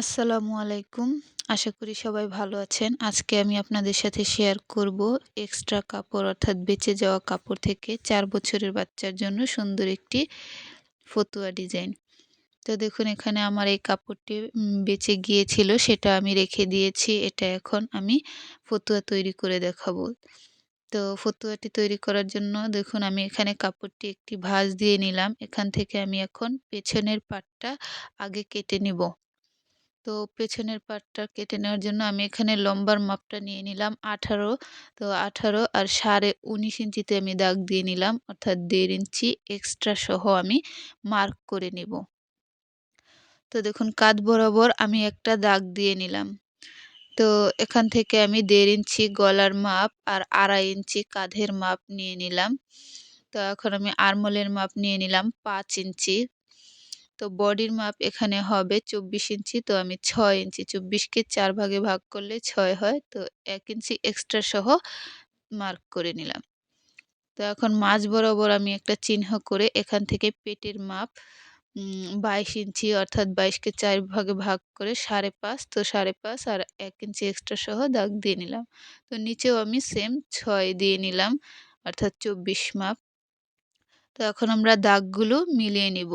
আসসালামু আলাইকুম। আশা করি সবাই ভালো আছেন। আজকে আমি আপনাদের সাথে শেয়ার করব এক্সট্রা কাপড় অর্থাৎ বেঁচে যাওয়া কাপড় থেকে চার বছরের বাচ্চার জন্য সুন্দর একটি ফতুয়া ডিজাইন তো দেখুন, এখানে আমার এই কাপড়টি বেঁচে গিয়েছিল, সেটা আমি রেখে দিয়েছি। এটা এখন আমি ফতুয়া তৈরি করে দেখাবো। তো ফতুয়াটি তৈরি করার জন্য দেখুন, আমি এখানে কাপড়টি একটি ভাঁজ দিয়ে নিলাম। এখান থেকে আমি এখন পেছনের পাটটা আগে কেটে নিব। তো পেছনের পাটটা কেটে নেওয়ার জন্য আমি এখানে লম্বার মাপটা নিয়ে নিলাম আঠারো। তো আঠারো আর সাড়ে উনিশ ইঞ্চিতে আমি দাগ দিয়ে নিলাম, অর্থাৎ দেড় ইঞ্চি এক্সট্রা সহ আমি মার্ক করে নিব। তো দেখুন কাঁধ বরাবর আমি একটা দাগ দিয়ে নিলাম। তো এখান থেকে আমি দেড় ইঞ্চি গলার মাপ আর আড়াই ইঞ্চি কাঁধের মাপ নিয়ে নিলাম। তো এখন আমি আরমোলের মাপ নিয়ে নিলাম পাঁচ ইঞ্চি। তো বডির মাপ এখানে হবে চব্বিশ ইঞ্চি, তো আমি ছয় ইঞ্চি। চব্বিশকে চার ভাগে ভাগ করলে ছয় হয়, তো এক ইঞ্চি এক্সট্রা সহ মার্ক করে নিলাম। তো এখন মাঝ বরাবর আমি একটা চিহ্ন করে এখান থেকে পেটের মাপ বাইশ ইঞ্চি অর্থাৎ বাইশকে চার ভাগে ভাগ করে সাড়ে পাঁচ, তো সাড়ে পাঁচ আর এক ইঞ্চি এক্সট্রা সহ দাগ দিয়ে নিলাম। তো নিচেও আমি সেম ছয় দিয়ে নিলাম, অর্থাৎ চব্বিশ মাপ। তো এখন আমরা দাগগুলো মিলিয়ে নিব।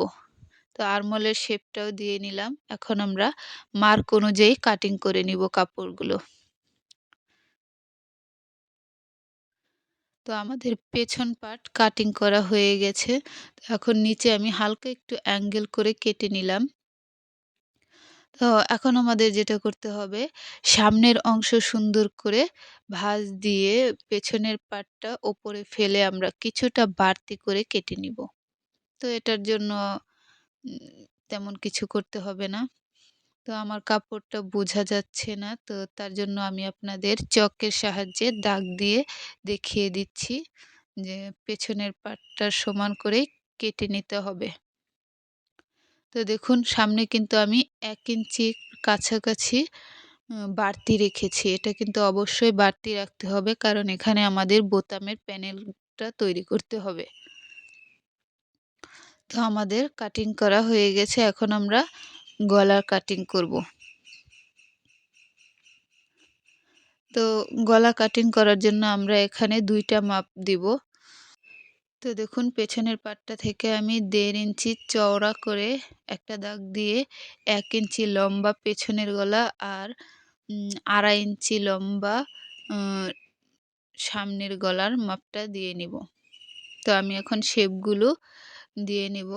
তো আরমলের শেপটাও দিয়ে নিলাম। এখন আমরা মার্ক অনুযায়ী কাটিং করে নিব কাপড়গুলো। তো আমাদের পেছন পাট কাটিং করা হয়ে গেছে। এখন নিচে আমি হালকা একটু অ্যাঙ্গেল করে কেটে নিলাম। তো এখন আমাদের যেটা করতে হবে, সামনের অংশ সুন্দর করে ভাঁজ দিয়ে পেছনের পাটটা ওপরে ফেলে আমরা কিছুটা বাড়তি করে কেটে নিব। তো এটার জন্য তেমন কিছু করতে হবে না। তো আমার কাপড়টা বোঝা যাচ্ছে না, তো তার জন্য আমি আপনাদের চকের সাহায্যে দাগ দিয়ে দেখিয়ে দিচ্ছি যে পেছনের পাটটা সমান করে কেটে নিতে হবে। তো দেখুন, সামনে কিন্তু আমি এক ইঞ্চি কাছাকাছি বাড়তি রেখেছি। এটা কিন্তু অবশ্যই বাড়তি রাখতে হবে, কারণ এখানে আমাদের বোতামের প্যানেলটা তৈরি করতে হবে। তো আমাদের কাটিং করা হয়ে গেছে। এখন আমরা গলার কাটিং করব। তো গলা কাটিং করার জন্য আমরা এখানে দুইটা মাপ দিব। তো দেখুন, পেছনের পাটটা থেকে আমি দেড় ইঞ্চি চওড়া করে একটা দাগ দিয়ে এক ইঞ্চি লম্বা পেছনের গলা আর আড়াই ইঞ্চি লম্বা সামনের গলার মাপটা দিয়ে নিব। তো আমি এখন শেপগুলো দিয়ে নিব।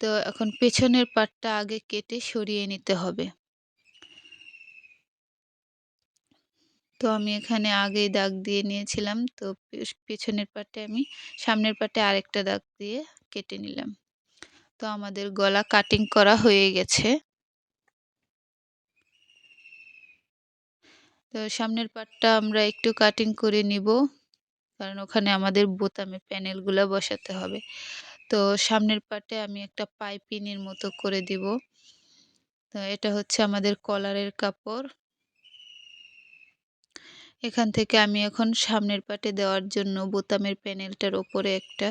তো এখন পেছনের পাটটা আগে কেটে সরিয়ে নিতে হবে। তো আমি এখানে আগেই দাগ দিয়ে নিয়েছিলাম। তো পেছনের পাটে আমি, সামনের পাটে আরেকটা দাগ দিয়ে কেটে নিলাম। তো আমাদের গলা কাটিং করা হয়ে গেছে। তো সামনের পাটটা আমরা একটু কাটিং করে নিব। কারণ ওখানে আমাদের বোতামে প্যানেলগুলো বসাতে হবে। তো সামনের পাটে আমি একটা পাইপিনের মতো করে দিব। তো এটা হচ্ছে আমাদের কলারের কাপড়। এখান থেকে আমি এখন সামনের পাটে দেওয়ার জন্য বোতামের প্যানেলটার ওপরে একটা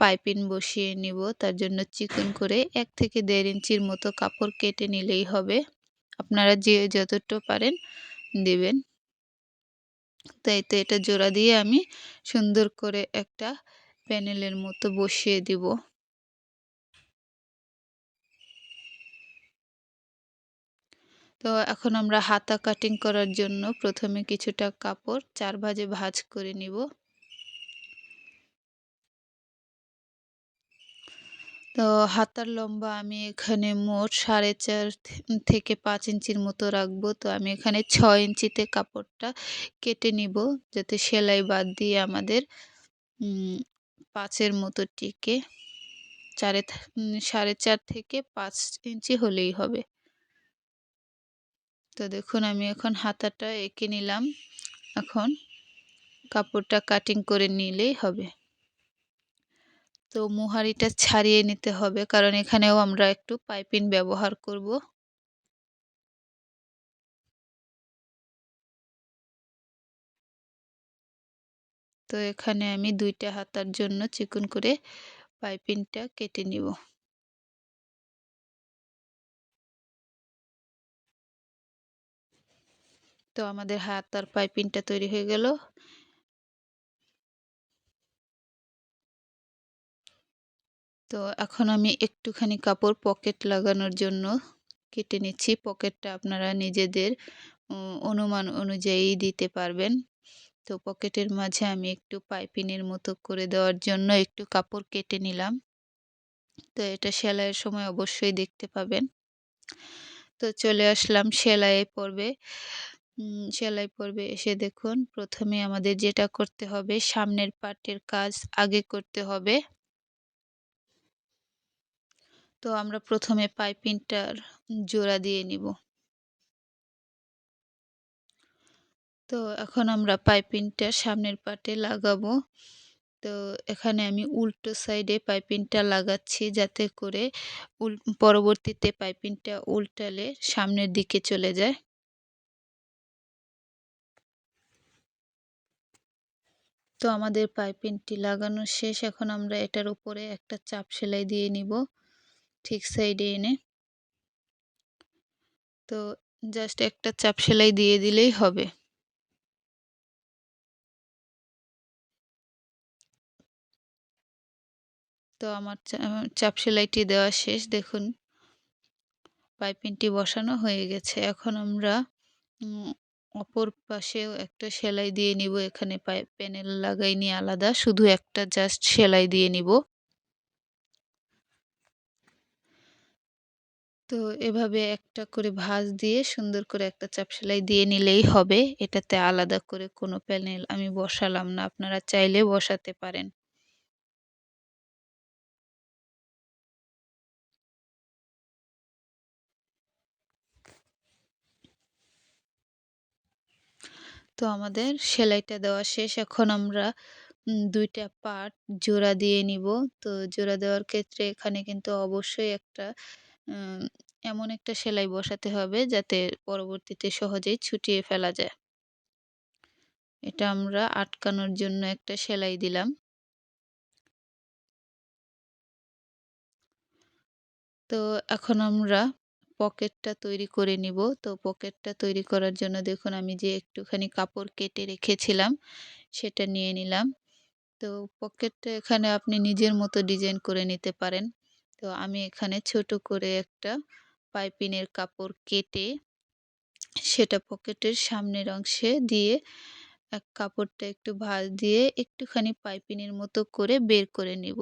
পাইপিন বসিয়ে নিব। তার জন্য চিকন করে এক থেকে দেড় ইঞ্চির মতো কাপড় কেটে নিলেই হবে। আপনারা যে যতটা পারেন দেবেন। তাই তো এটা জোড়া দিয়ে আমি সুন্দর করে একটা প্যানেলের মতো বসিয়ে দিব। তো এখন আমরা হাতা কাটিং করার জন্য প্রথমে কিছুটা কাপড় চার ভাজে ভাজ করে নিব। তো হাতার লম্বা আমি এখানে মোট সাড়ে চার থেকে পাঁচ ইঞ্চির মতো রাখব। তো আমি এখানে ছয় ইঞ্চিতে কাপড়টা কেটে নিব যাতে সেলাই বাদ দিয়ে আমাদের পাঁচের মতো টিকে। চারে সাড়ে চার থেকে পাঁচ ইঞ্চি হলেই হবে। তো দেখুন আমি এখন হাতাটা এঁকে নিলাম। এখন কাপড়টা কাটিং করে নিলেই হবে। তো মোহারিটা ছাড়িয়ে নিতে হবে। কারণ এখানেও আমরা একটু পাইপিন ব্যবহার করব। তো এখানে আমি দুইটা হাতার জন্য চিকন করে পাইপিংটা কেটে নিব। তো আমাদের হাত আর পাইপিনটা তৈরি হয়ে গেল। তো এখন আমি একটুখানি কাপড় পকেট লাগানোর জন্য কেটে নিচ্ছি। পকেটটা আপনারা নিজেদের অনুমান অনুযায়ী দিতে পারবেন। তো পকেটের মাঝে আমি একটু পাইপিনের মতো করে দেওয়ার জন্য একটু কাপড় কেটে নিলাম। তো এটা সেলাইয়ের সময় অবশ্যই দেখতে পাবেন। তো চলে আসলাম সেলাই পর্বে সেলাই পর্বে এসে দেখুন। প্রথমে আমাদের যেটা করতে হবে, সামনের পাটের কাজ আগে করতে হবে। তো আমরা প্রথমে পাইপিংটার জোড়া দিয়ে নিব। তো এখন আমরা পাইপিংটা সামনের পাটে লাগাবো। তো এখানে আমি উল্টো সাইডে পাইপিংটা লাগাচ্ছি যাতে করে উল, পরবর্তীতে পাইপিংটা উল্টালে সামনের দিকে চলে যায়। তো আমাদের পাইপিংটি লাগানো শেষ। এখন আমরা এটার উপরে একটা চাপ সেলাই দিয়ে নিব। ঠিক সাইডে এনে। তো জাস্ট একটা চাপ সেলাই দিয়ে দিলেই হবে। তো আমার চাপ সেলাইটি দেওয়া শেষ। দেখুন, পাইপিংটি বসানো হয়ে গেছে। এখন আমরা অপর পাশেও একটা সেলাই দিয়ে নিব। এখানে প্যানেল লাগাইনি আলাদা, শুধু একটা জাস্ট সেলাই দিয়ে নিব। তো এভাবে একটা করে ভাঁজ দিয়ে সুন্দর করে একটা চাপ সেলাই দিয়ে নিলেই হবে। এটাতে আলাদা করে কোনো প্যানেল আমি বসালাম না, আপনারা চাইলে বসাতে পারেন। তো আমাদের সেলাইটা দেওয়া শেষ। এখন আমরা দুইটা পার্ট জোড়া দিয়ে নিব। তো জোড়া দেওয়ার ক্ষেত্রে এখানে কিন্তু অবশ্যই একটা এমন একটা সেলাই বসাতে হবে যাতে পরবর্তীতে সহজেই ছুটিয়ে ফেলা যায়। এটা আমরা আটকানোর জন্য একটা সেলাই দিলাম। তো এখন আমরা পকেটটা তৈরি করে নিব। তো পকেটটা তৈরি করার জন্য দেখুন আমি যে একটুখানি কাপড় কেটে রেখেছিলাম, সেটা নিয়ে নিলাম। তো পকেটটা এখানে আপনি নিজের মতো ডিজাইন করে নিতে পারেন। তো আমি এখানে ছোট করে একটা পাইপিনের কাপড় কেটে সেটা পকেটের সামনের অংশে দিয়ে এক কাপড়টা একটু ভাঁজ দিয়ে একটুখানি পাইপিনের মতো করে বের করে নিব।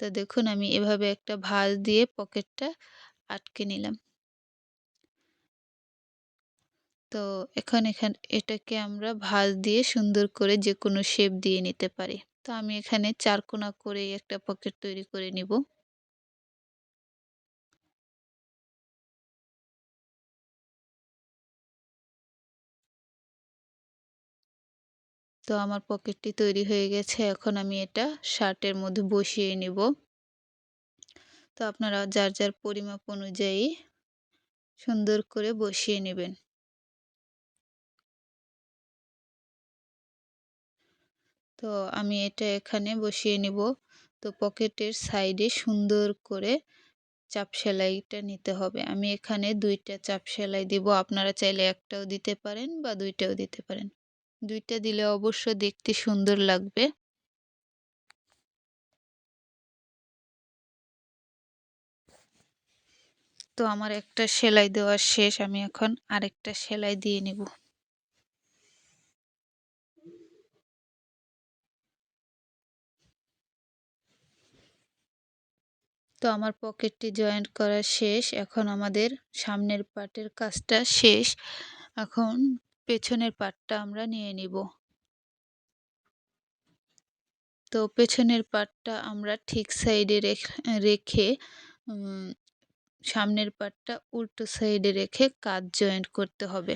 তো দেখুন আমি এভাবে একটা ভাঁজ দিয়ে পকেটটা আটকে নিলাম। তো এখন এখান, এটাকে আমরা ভাঁজ দিয়ে সুন্দর করে যে কোনো শেপ দিয়ে নিতে পারি। তো আমি এখানে চারকোনা করে একটা পকেট তৈরি করে নিব। তো আমার পকেটটি তৈরি হয়ে গেছে, এখন আমি এটা শার্টের মধ্যে বসিয়ে নিব। তো আপনারা যার যার পরিমাপ অনুযায়ী সুন্দর করে বসিয়ে নেবেন। তো আমি এটা এখানে বসিয়ে নিব। তো পকেটের সাইডে সুন্দর করে চাপ সেলাইটা নিতে হবে। আমি এখানে দুইটা চাপ সেলাই দিব। আপনারা চাইলে একটাও দিতে পারেন বা দুইটাও দিতে পারেন। দুইটা দিলে অবশ্য দেখতে সুন্দর লাগবে। তো আমার একটা সেলাই দেওয়া শেষ। আমি এখন আরেকটা সেলাই দিয়ে নিব। তো আমার পকেটটি জয়েন্ট করা শেষ। এখন আমাদের সামনের পার্টের কাজটা শেষ। এখন পেছনের পার্টটা আমরা নিয়ে নিব। তো পেছনের পার্টটা আমরা ঠিক সাইডে রেখে সামনের পার্টটা উল্টো সাইডে রেখে কাজ জয়েন্ট করতে হবে।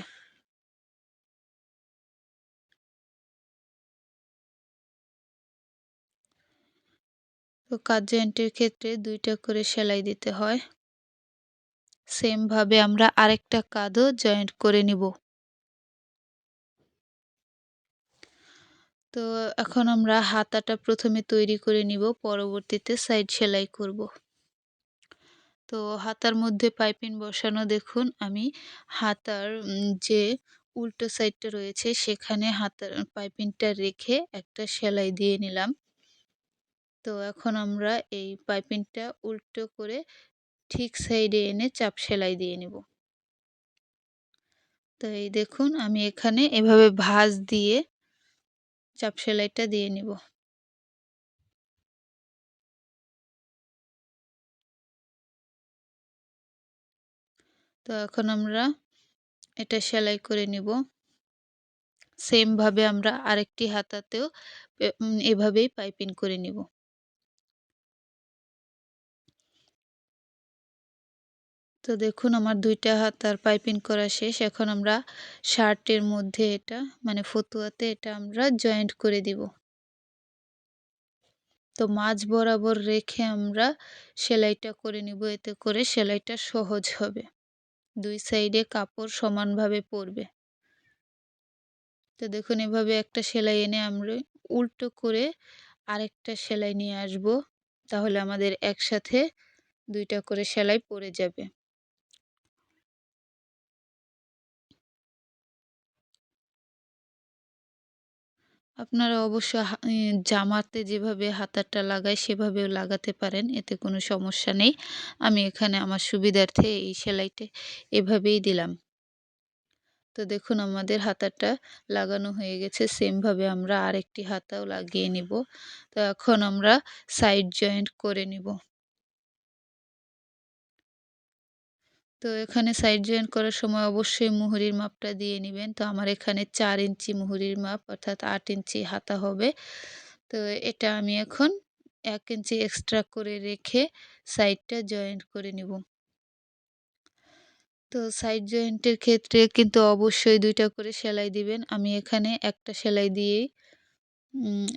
তো কাজ জয়েন্টের ক্ষেত্রে দুইটা করে সেলাই দিতে হয়। সেমভাবে আমরা আরেকটা কাঁধও জয়েন্ট করে নিব। তো এখন আমরা হাতাটা প্রথমে তৈরি করে নিব, পরবর্তীতে সাইড সেলাই করব। তো হাতার মধ্যে পাইপিং বসানো দেখুন, আমি হাতার যে উল্টো সাইডটা রয়েছে সেখানে হাতার পাইপিংটা রেখে একটা সেলাই দিয়ে নিলাম। তো এখন আমরা এই পাইপিংটা উল্টো করে ঠিক সাইডে এনে চাপ সেলাই দিয়ে নিব। তো এই দেখুন, আমি এখানে এভাবে ভাঁজ দিয়ে চাপ সেলাইটা দিয়ে নিব। তো এখন আমরা এটা সেলাই করে নিব। সেমভাবে আমরা আরেকটি হাতাতেও এভাবেই পাইপিং করে নিব। তো দেখুন, আমার দুইটা হাত আর পাইপিং করা শেষ। এখন আমরা শার্টের মধ্যে এটা মানে ফতুয়াতে এটা আমরা জয়েন্ট করে দিব। তো মাঝ বরাবর রেখে আমরা সেলাইটা করে নিব, এতে করে সেলাইটা সহজ হবে। দুই সাইডে কাপড় সমানভাবে পরবে। তো দেখুন, এভাবে একটা সেলাই এনে আমরা উল্টো করে আরেকটা সেলাই নিয়ে আসব। তাহলে আমাদের একসাথে দুইটা করে সেলাই পড়ে যাবে। আপনারা অবশ্য জামাতে যেভাবে হাতারটা লাগায় সেভাবেও লাগাতে পারেন, এতে কোনো সমস্যা নেই। আমি এখানে আমার সুবিধার্থে এই সেলাইটা এভাবেই দিলাম। তো দেখুন, আমাদের হাতারটা লাগানো হয়ে গেছে। সেমভাবে আমরা আরেকটি হাতাও লাগিয়ে নিব। তো এখন আমরা সাইড জয়েন্ট করে নিব। তো এখানে সাইড জয়েন করার সময় অবশ্যই মুহুরির মাপটা দিয়ে নেবেন। তো আমার এখানে চার ইঞ্চি মুহুরির মাপ, অর্থাৎ আট ইঞ্চি হাতা হবে। তো এটা আমি এখন এক ইঞ্চি এক্সট্রা করে রেখে সাইডটা জয়েন্ট করে নেব। তো সাইড জয়েন্টের ক্ষেত্রে কিন্তু অবশ্যই দুইটা করে সেলাই দিবেন। আমি এখানে একটা সেলাই দিয়েই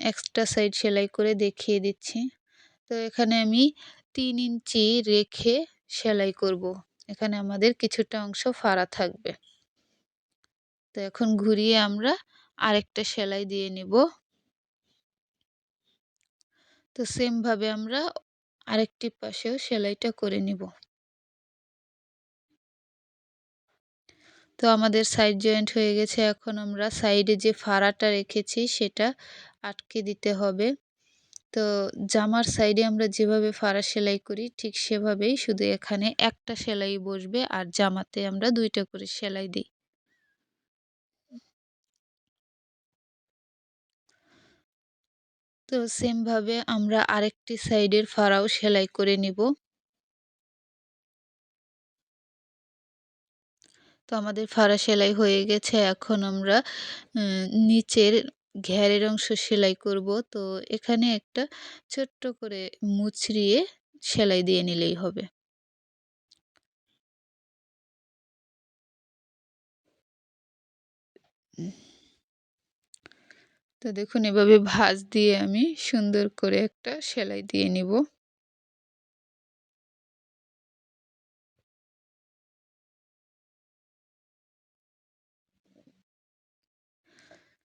এক্সট্রা সাইড সেলাই করে দেখিয়ে দিচ্ছি। তো এখানে আমি তিন ইঞ্চি রেখে সেলাই করব। এখানে আমাদের কিছুটা অংশ ফাড়া থাকবে। তো এখন ঘুরিয়ে আমরা আরেকটা সেলাই দিয়ে নিব। তো সেমভাবে আমরা আরেকটি পাশেও সেলাইটা করে নিব। তো আমাদের সাইড জয়েন্ট হয়ে গেছে। এখন আমরা সাইডে যে ফাড়াটা রেখেছি, সেটা আটকে দিতে হবে। তো জামার সাইডে আমরা যেভাবে ফাড়া সেলাই করি, ঠিক সেভাবেই শুধু এখানে একটা সেলাই বসবে আর জামাতে আমরা দুইটা করে সেলাই দিই। তো সেমভাবে আমরা আরেকটি সাইডের ফাড়াও সেলাই করে নিব। তো আমাদের ফাড়া সেলাই হয়ে গেছে, এখন আমরা নিচের ঘেরের অংশ সেলাই করব। তো এখানে একটা ছোট্ট করে মুচড়িয়ে সেলাই দিয়ে নিলেই হবে। তো দেখুন, এভাবে ভাঁজ দিয়ে আমি সুন্দর করে একটা সেলাই দিয়ে নিব।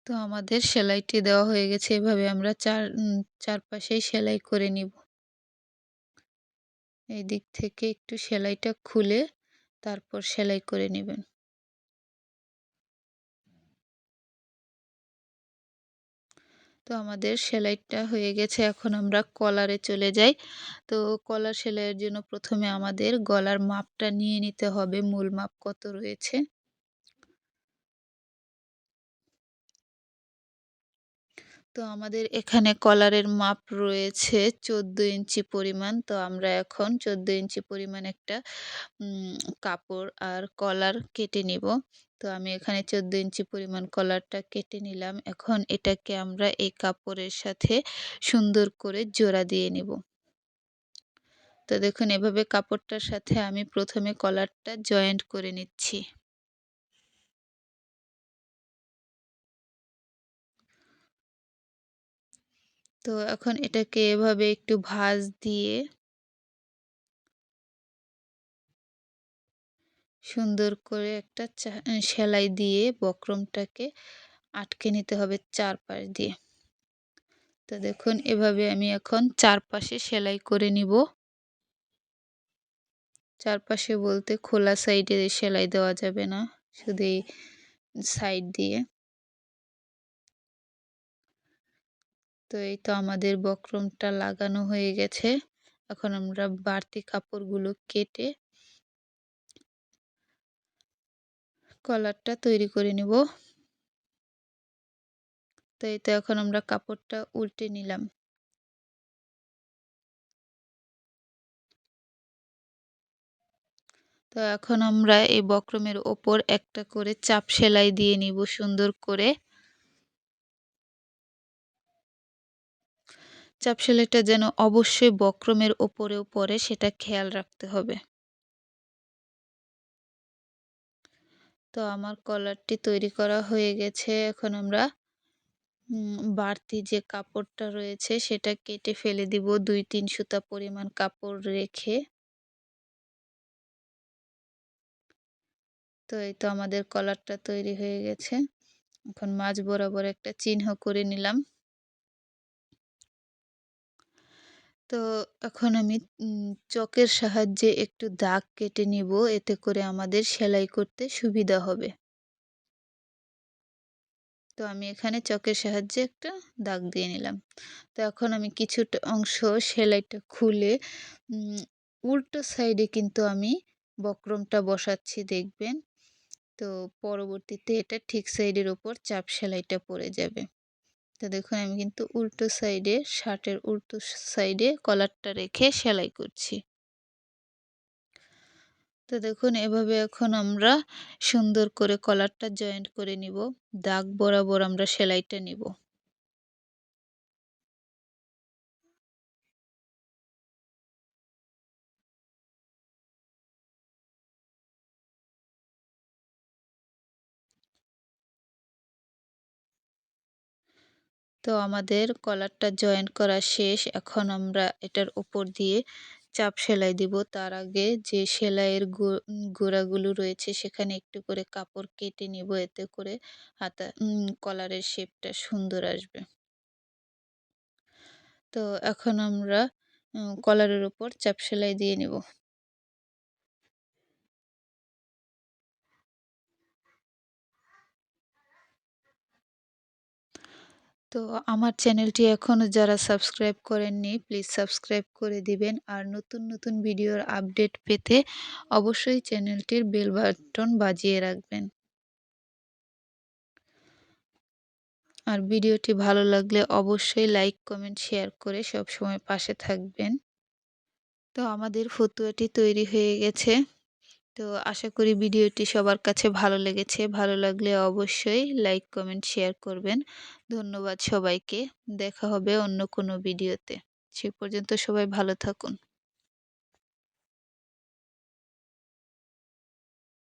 তো আমাদের সেলাইটি দেওয়া হয়ে গেছে। এভাবে আমরা চার চারপাশেই সেলাই করে নিব। এই দিক থেকে একটু সেলাইটা খুলে তারপর সেলাই করে নেবেন। তো আমাদের সেলাইটা হয়ে গেছে। এখন আমরা কলারে চলে যাই। তো কলার সেলাইয়ের জন্য প্রথমে আমাদের গলার মাপটা নিয়ে নিতে হবে। মূল মাপ কত রয়েছে? তো আমাদের এখানে কলারের মাপ রয়েছে চোদ্দ ইঞ্চি পরিমাণ। তো আমরা এখন চোদ্দ ইঞ্চি পরিমাণ একটা কাপড় আর কলার কেটে নিব। তো আমি এখানে চোদ্দ ইঞ্চি পরিমাণ কলারটা কেটে নিলাম। এখন এটাকে আমরা এই কাপড়ের সাথে সুন্দর করে জোড়া দিয়ে নিব। তো দেখুন, এভাবে কাপড়টার সাথে আমি প্রথমে কলারটা জয়েন্ট করে নিচ্ছি। তো এখন এটাকে এভাবে একটু ভাজ দিয়ে সুন্দর করে একটা সেলাই দিয়ে বক্রমটাকে আটকে নিতে হবে চারপাশ দিয়ে। তো দেখুন, এভাবে আমি এখন চারপাশে সেলাই করে নিব। চারপাশে বলতে খোলা সাইডে সেলাই দেওয়া যাবে না, শুধু সাইড দিয়ে। তো এই তো আমাদের বক্রমটা লাগানো হয়ে গেছে। এখন আমরা বাড়তি কাপড়গুলো কেটে কলারটা তৈরি করে নেব। তো এই তো এখন আমরা কাপড়টা উল্টে নিলাম। তো এখন আমরা এই বক্রমের ওপর একটা করে চাপ সেলাই দিয়ে নিব সুন্দর করে। চাপ সেলাইটা যেন অবশ্যই বক্রমের ওপরেও পরে সেটা খেয়াল রাখতে হবে। তো আমার কলারটি তৈরি করা হয়ে গেছে। এখন আমরা বাড়তি যে কাপড়টা রয়েছে, সেটা কেটে ফেলে দিব। দুই তিন সুতা পরিমাণ কাপড় রেখে। তো এই তো আমাদের কলারটা তৈরি হয়ে গেছে। এখন মাছ বরাবর একটা চিহ্ন করে নিলাম। তো এখন আমি চকের সাহায্যে একটু দাগ কেটে নিব, এতে করে আমাদের সেলাই করতে সুবিধা হবে। তো আমি এখানে চকের সাহায্যে একটা দাগ দিয়ে নিলাম। তো এখন আমি কিছুটা অংশ সেলাইটা খুলে উল্টো সাইডে কিন্তু আমি বক্রমটা বসাচ্ছি, দেখবেন। তো পরবর্তীতে এটা ঠিক সাইডের ওপর চাপ সেলাইটা পড়ে যাবে। তো দেখুন, আমি কিন্তু উল্টো সাইডে শার্টের উল্টো সাইডে কলারটা রেখে সেলাই করছি। তো দেখুন, এভাবে এখন আমরা সুন্দর করে কলারটা জয়েন্ট করে নিব। দাগ বরাবর আমরা সেলাইটা নিব। তো আমাদের কলারটা জয়েন করা শেষ। এখন আমরা এটার উপর দিয়ে চাপ সেলাই দিব। তার আগে যে সেলাইয়ের গোড়াগুলো রয়েছে, সেখানে একটু করে কাপড় কেটে নিব। এতে করে হাতা কলারের শেপটা সুন্দর আসবে। তো এখন আমরা কলারের উপর চাপ সেলাই দিয়ে নিব। তো আমার চ্যানেলটি এখনও যারা সাবস্ক্রাইব করেননি, প্লিজ সাবস্ক্রাইব করে দিবেন। আর নতুন নতুন ভিডিওর আপডেট পেতে অবশ্যই চ্যানেলটির বেল বাটন বাজিয়ে রাখবেন। আর ভিডিওটি ভালো লাগলে অবশ্যই লাইক, কমেন্ট, শেয়ার করে সব সময় পাশে থাকবেন। তো আমাদের ফতুয়াটি তৈরি হয়ে গেছে। তো আশা করি ভিডিওটি সবার কাছে ভালো লেগেছে। ভালো লাগলে অবশ্যই লাইক কমেন্ট শেয়ার করবেন। ধন্যবাদ সবাইকে। দেখা হবে অন্য কোনো ভিডিওতে। সে পর্যন্ত সবাই ভালো থাকুন।